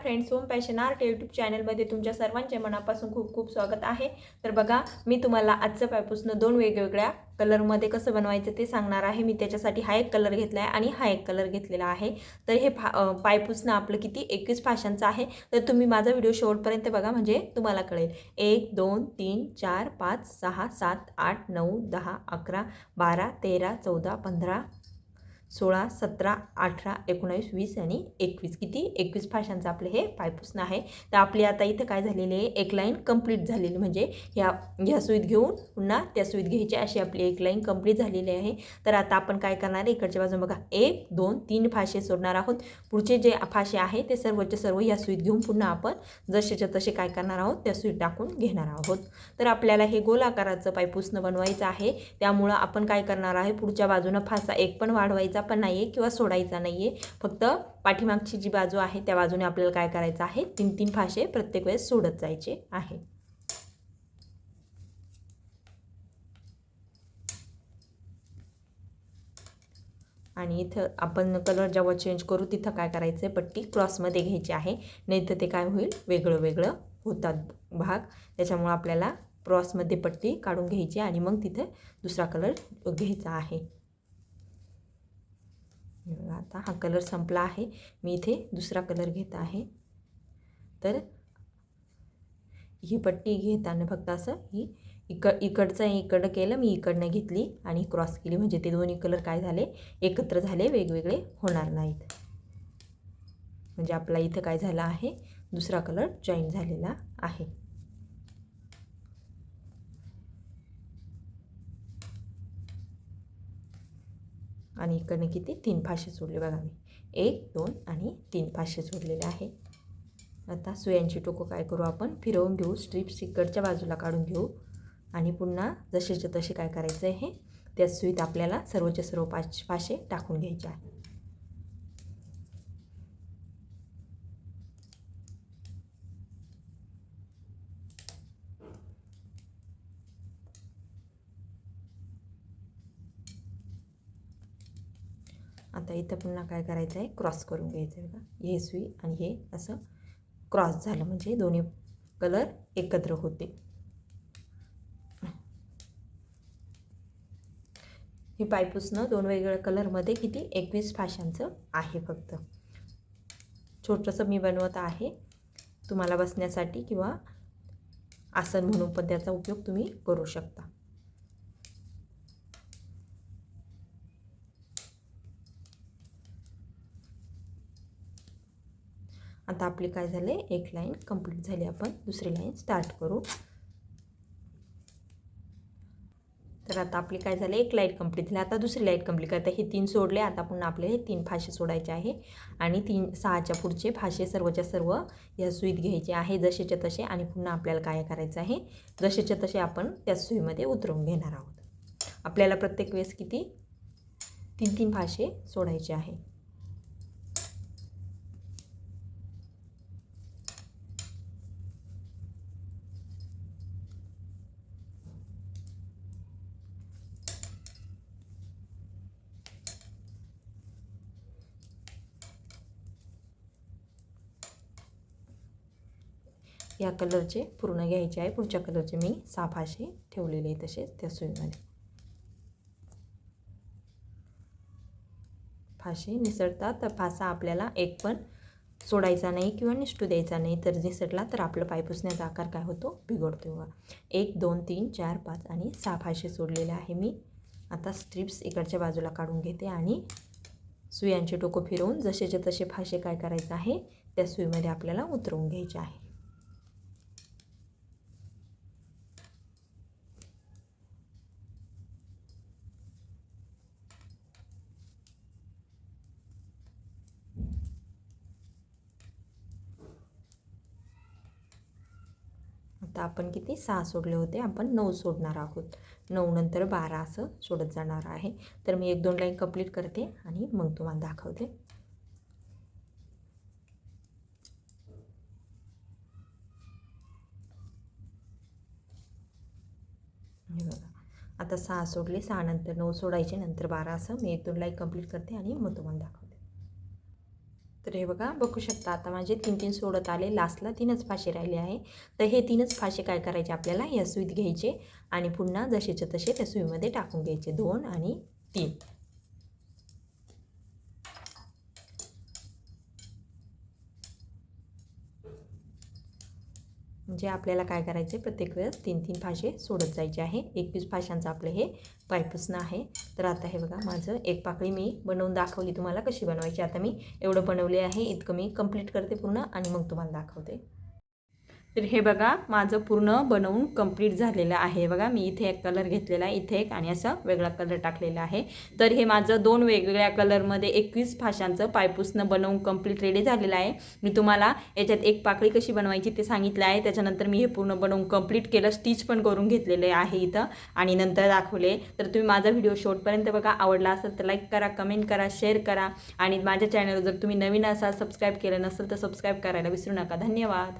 Friends home passion art YouTube चॅनलमध्ये तुमच्या सर्वांचे मनापासून खूप खूप स्वागत आहे. तर बघा मी तुम्हाला आजचं पायपूसनं दोन वेगवेगळ्या कलरमध्ये कसं बनवायचं ते सांगणार आहे. मी त्याच्यासाठी हा एक कलर घेतला आहे आणि हा एक कलर घेतलेला आहे. तर हे फा पायपूसनं आपलं किती एकवीस फाशांचं आहे. तर तुम्ही माझा व्हिडिओ शेवटपर्यंत बघा म्हणजे तुम्हाला कळेल. एक दोन तीन चार पाच सहा सात आठ नऊ दहा अकरा बारा तेरा चौदा पंधरा सोळा सतरा अठरा एकोणावीस वीस आणि एकवीस. किती? एकवीस भाषांचं आपलं हे पायपुसणं आहे. तर आपली आता इथं काय झालेली आहे? एक लाईन कंप्लीट झालेली म्हणजे ह्या ह्या सुईत घेऊन पुन्हा त्या सुईत घ्यायची अशी आपली एक लाईन कंप्लीट झालेली आहे. तर आता आपण काय करणार आहे? इकडच्या बाजून बघा. एक दोन तीन फाशे सोडणार आहोत. पुढचे जे फाशे आहे ते सर्वच्या सर्व ह्या सुईत घेऊन पुन्हा आपण जसेच्या तसे काय करणार आहोत? त्या सुईत टाकून घेणार आहोत. तर आपल्याला हे गोलाकाराचं पायपुसणं बनवायचं आहे. त्यामुळं आपण काय करणार आहे? पुढच्या बाजूनं फासा एक पण वाढवायचा. पण नाही आहे किंवा सोडायचा नाही आहे फक्त पाठीमागची जी बाजू आहे त्या बाजूने आपल्याला काय करायचं आहे? तीन तीन फाशे प्रत्येक वेळेस सोडत जायचे आहे. आणि इथं आपण कलर जेव्हा चेंज करू तिथं काय करायचं आहे पट्टी क्रॉसमध्ये घ्यायची आहे. नाही तर ते काय होईल? वेगळं वेगळं होतात भाग. त्याच्यामुळं आपल्याला क्रॉसमध्ये पट्टी काढून घ्यायची आणि मग तिथे दुसरा कलर घ्यायचा आहे. आता हा कलर संपला आहे. मी इथे दुसरा कलर घेत आहे. तर ही पट्टी घेताना फक्त असं ही इक इकडचं इकडं केलं मी इकडनं घेतली आणि क्रॉस केली. म्हणजे ते दोन्ही कलर काय झाले? एकत्र झाले वेगवेगळे होणार नाहीत. म्हणजे आपला इथं काय झालं आहे? दुसरा कलर जॉईन झालेला आहे. आणि इकडनं किती? तीन फाशे सोडले बघा मी. एक दोन आणि तीन फाशे सोडलेले आहे. आता सुयांची टोकं काय करू आपण? फिरवून घेऊ. स्ट्रिप्स इकडच्या बाजूला काढून घेऊ. आणि पुन्हा जसेच्या तसे काय करायचं आहे त्या सुईत आपल्याला सर्वच्या सर्व पाच फाशे टाकून घ्यायचे आहे आता इथं पुन्हा काय करायचं आहे क्रॉस करून घ्यायचं आहे बघा. हे सुई आणि हे असं क्रॉस झालं म्हणजे दोन्ही कलर एकत्र होते. हे पायपुसणं दोन वेगवेगळ्या कलरमध्ये किती? एकवीस फाशांचं आहे फक्त. छोटंसं मी बनवत आहे. तुम्हाला बसण्यासाठी किंवा आसन म्हणून पण त्याचा उपयोग तुम्ही करू शकता. आता आपली काय झाले? एक लाईन कंप्लीट झाली आपण. दुसरी लाईन स्टार्ट करू. तर आता आपली काय झाले? एक लाइट कंप्लीट झाली. आता दुसरी लाइट कंप्लीट करता हे तीन सोडले. आता पुन्हा आपले हे तीन फाशे सोडायचे आहे. आणि तीन सहाच्या पुढचे फाशे सर्वच्या सर्व या सुईत घ्यायचे आहे. जसेच्या तसे आणि पुन्हा आपल्याला काय करायचं आहे? जसेच्या तसे आपण त्या सुईमध्ये उतरवून घेणार आहोत. आपल्याला प्रत्येक वेळेस किती? तीन तीन फाशे सोडायचे आहे. या कलरचे पूर्ण घ्यायचे आहे. पुढच्या कलरचे मी सहा ठेवलेले आहे तसेच त्या सुईमध्ये. फाशे निसटतात तर फासा आपल्याला एक पण सोडायचा नाही किंवा निष्ठू द्यायचा नाही. तर निसटला तर आपलं पाय पुसण्याचा आकार काय होतो? बिघडतो बघा. एक दोन तीन चार पाच आणि सहा फाशे सोडलेले आहे मी. आता स्ट्रिप्स इकडच्या बाजूला काढून घेते आणि सुयांचे टोकं फिरवून जसेचे तसे फाशे काय करायचं आहे? त्या सुईमध्ये आपल्याला उतरवून घ्यायचे आहे. आता आपण किती? सहा सोडले होते. आपण नऊ सोडणार आहोत. नऊ नंतर बारा असं सोडत जाणार आहे. तर मी एक दोन लाईन कंप्लीट करते आणि मग तुम्हाला दाखवते. बघा. आता सहा सोडले. सहा नंतर नऊ सोडायचे. नंतर बारा असं मी एक दोन लाईन कंप्लीट करते आणि मग तुम्हाला दाखवते. तर हे बघा बघू शकता आता माझे तीन तीन सोडत आले. लास्टला तीनच फाशे राहिले आहे. तर हे तीनच फाशे काय करायचे आपल्याला? या सुईत घ्यायचे आणि पुन्हा जसेच्या तसे त्या सुईमध्ये टाकून घ्यायचे. दोन आणि तीन. म्हणजे आपल्याला काय करायचे प्रत्येक वेळेस तीन तीन भाषे सोडत जायचे आहे. एकवीस भाषांचं आपलं हे पायपुसणं आहे. तर आता हे बघा माझं एक पाकळी मी बनवून दाखवली. तुम्हाला कशी बनवायची? आता मी एवढं बनवले आहे इतकं मी कंप्लीट करते पूर्ण आणि मग तुम्हाला दाखवते. तर हे बघा माझं पूर्ण बनवून कंप्लीट झालेलं आहे. बघा मी इथे एक कलर घेतलेला आहे. इथे एक आणि असं वेगळा कलर टाकलेला आहे. तर हे माझं दोन वेगवेगळ्या कलरमध्ये एकवीस फाशांचं पायपूसनं बनवून कंप्लीट रेडी झालेलं आहे. मी तुम्हाला याच्यात एक पाकळी कशी बनवायची ते सांगितलं आहे. त्याच्यानंतर मी हे पूर्ण बनवून कंप्लीट केलं. स्टिच पण करून घेतलेले आहे इथं. आणि नंतर दाखवले. तर तुम्ही माझा व्हिडिओ शेवटपर्यंत बघा. आवडला असेल तर लाईक करा कमेंट करा शेअर करा. आणि माझ्या चॅनलवर जर तुम्ही नवीन असाल सबस्क्राईब केलं नसेल तर सबस्क्राईब करायला विसरू नका. धन्यवाद.